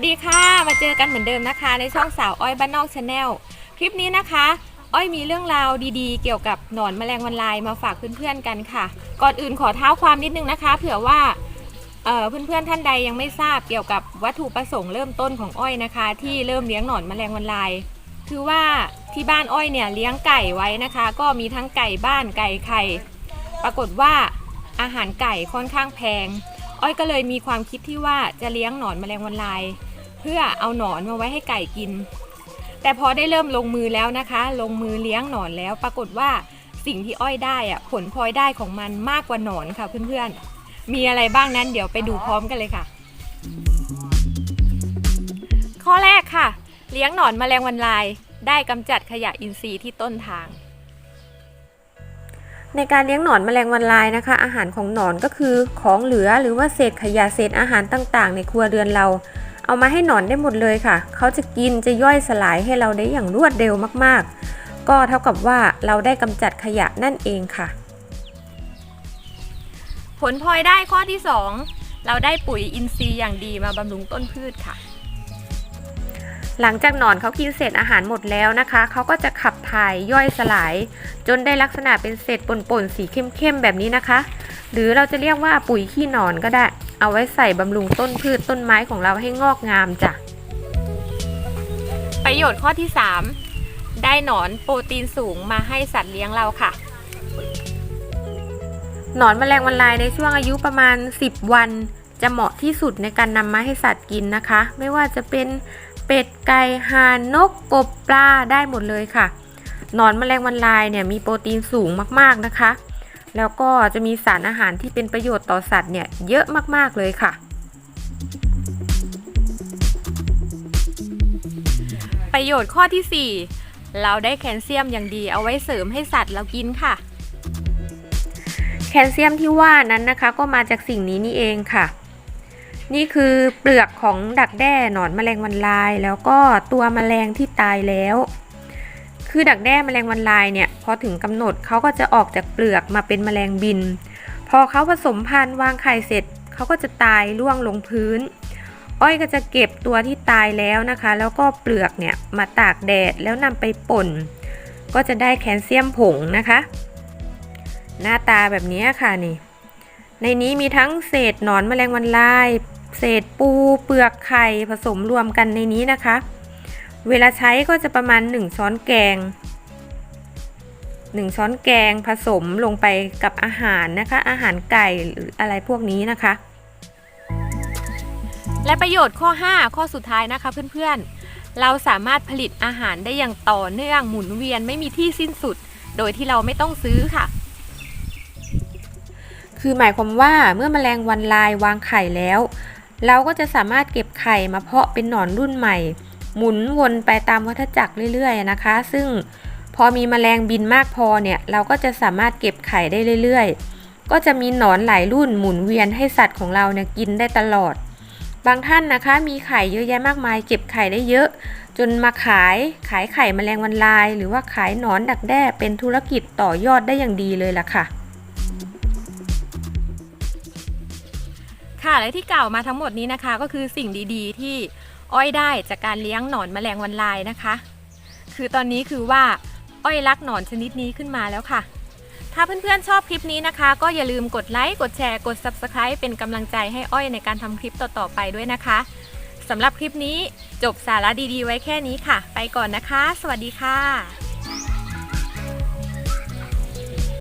วัสดีค่ะ มาเจอกันเหมือนเดิมนะคะ ในช่องสาวอ้อยบ้านนอกชาแนลคลิปนี้นะคะ อ้อยมีเรื่องราวดีๆ เกี่ยวกับหนอนแมลงวันลายมาฝากเพื่อนๆกันค่ะ ก่อนอื่นขอเท้าความนิดนึงนะคะ เผื่อว่าเเพื่อนๆท่านใดยังไม่ทราบเกี่ยวกับวัตถุประสงค์เริ่มต้นของอ้อยนะคะ ที่เริ่มเลี้ยงหนอนแมลงวันลาย คือว่าที่บ้านอ้อยเนี่ยเลี้ยงไก่ไว้นะคะ ก็มีทั้งไก่บ้านไก่ไข่ปรากฏว่าอาหารไก่ค่อนข้างแพงอ้อยก็เลยมีความคิดที่ว่าจะเลี้ยงหนอนแมลงวันลาย เพื่อเอาหนอนมาไว้ให้ไก่กิน แต่พอได้เริ่มลงมือแล้วนะคะ ลงมือเลี้ยงหนอนแล้ว ปรากฏว่าสิ่งที่อ้อยได้อะผลพลอยได้ของมันมากกว่าหนอนค่ะเพื่อนๆ มีอะไรบ้างนั้นเดี๋ยวไปดูพร้อมกันเลยค่ะ ข้อแรกค่ะ เลี้ยงหนอนแมลงวันลาย ได้กำจัดขยะอินทรีย์ที่ต้นทางในการเลี้ยงหนอนแมลงวันลายนะคะ อาหารของหนอนก็คือของเหลือหรือว่าเศษขยะเศษอาหารต่างๆ ในครัวเรือนเรา เอามาให้หนอนได้หมดเลยค่ะ เขาจะกินจะย่อยสลายให้เราได้อย่างรวดเร็วมากๆ ก็เท่ากับว่าเราได้กำจัดขยะนั่นเองค่ะ ผลพลอยได้ข้อที่ 2 เราได้ปุ๋ยอินทรีย์อย่างดีมาบำรุงต้นพืชค่ะ หลังจากหนอนเขากินเศษอาหารหมดแล้วนะคะ เขาก็จะขับถ่ายย่อยสลาย จนได้ลักษณะเป็นเศษป่นๆสีเข้มๆแบบนี้นะคะ หรือเราจะเรียกว่าปุ๋ยขี้หนอนก็ได้ เอาไว้ใส่บำรุงต้นพืชต้นไม้ของเราให้งอกงามจ้ะ ประโยชน์ข้อที่ 3 ได้หนอนโปรตีนสูงมาให้สัตว์เลี้ยงเราค่ะ หนอนแมลงวันลายในช่วงอายุประมาณ 10 วัน จะเหมาะที่สุดในการนำมาให้สัตว์กินนะคะ ไม่ว่าจะเป็นเป็ดไก่ห่านนกกบปลาได้หมดเลยค่ะหนอนแมลงวันลายเนี่ยมีโปรตีนสูงมากๆนะคะ แล้วก็จะมีสารอาหารที่เป็นประโยชน์ต่อสัตว์เนี่ยเยอะมากๆเลยค่ะ ประโยชน์ข้อที่ 4 เราได้แคลเซียมอย่างดีเอาไว้เสริมให้สัตว์เรากินค่ะ แคลเซียมที่ว่านั้นนะคะก็มาจากสิ่งนี้นี่เองค่ะ นี่คือเปลือกของดักแด้หนอนแมลงวันลาย แล้วก็ตัวแมลงที่ตายแล้ว คือดักแด้แมลงวันลายเนี่ยพอถึงกำหนดเขาก็จะออกจากเปลือกมาเป็นแมลงบิน พอเขาผสมพันธุ์วางไข่เสร็จเขาก็จะตายร่วงลงพื้น อ้อยก็จะเก็บตัวที่ตายแล้วนะคะ แล้วก็เปลือกเนี่ยมาตากแดดแล้วนำไปป่น ก็จะได้แคลเซียมผงนะคะ หน้าตาแบบนี้ค่ะนี่ ในนี้มีทั้งเศษหนอนแมลงวันลาย เศษปูเปลือกไข่ผสมรวมกันในนี้นะคะ เวลาใช้ก็จะประมาณ 1 ช้อนแกง 1 ช้อนแกงผสมลงไปกับอาหารนะคะ อาหารไก่หรืออะไรพวกนี้นะคะ และประโยชน์ข้อ 5 ข้อสุดท้ายนะคะเพื่อนๆ เราสามารถผลิตอาหารได้อย่างต่อเนื่องหมุนเวียนไม่มีที่สิ้นสุด โดยที่เราไม่ต้องซื้อค่ะคือหมายความว่าเมื่อแมลงวันลายวางไข่แล้ว เราก็จะสามารถเก็บไข่มาเพาะเป็นหนอนรุ่นใหม่ หมุนวนไปตามวัฏจักรเรื่อยๆนะคะ ซึ่งพอมีแมลงบินมากพอเนี่ยเราก็จะสามารถเก็บไข่ได้เรื่อยๆ ก็จะมีหนอนหลายรุ่นหมุนเวียนให้สัตว์ของเราเนี่ยกินได้ตลอด บางท่านนะคะมีไข่เยอะแยะมากมาย เก็บไข่ได้เยอะ จนมาขายขายไข่แมลงวันลาย หรือว่าขายหนอนดักแด้เป็นธุรกิจต่อยอดได้อย่างดีเลยล่ะค่ะ ค่ะและที่กล่าวมาทั้งหมดนี้นะคะ ก็คือสิ่งดีๆ ที่อ้อยได้จากการเลี้ยงหนอนแมลงวันลายนะคะ คือตอนนี้คือว่าอ้อยรักหนอนชนิดนี้ขึ้นมาแล้วค่ะ ถ้าเพื่อนๆชอบคลิปนี้นะคะ ก็อย่าลืมกดไลค์กดแชร์กด Subscribe เป็นกำลังใจให้อ้อยในการทำคลิปต่อๆไปด้วยนะคะสำหรับคลิปนี้จบสาระดีๆ ไว้แค่นี้ค่ะ ไปก่อนนะคะ สวัสดีค่ะ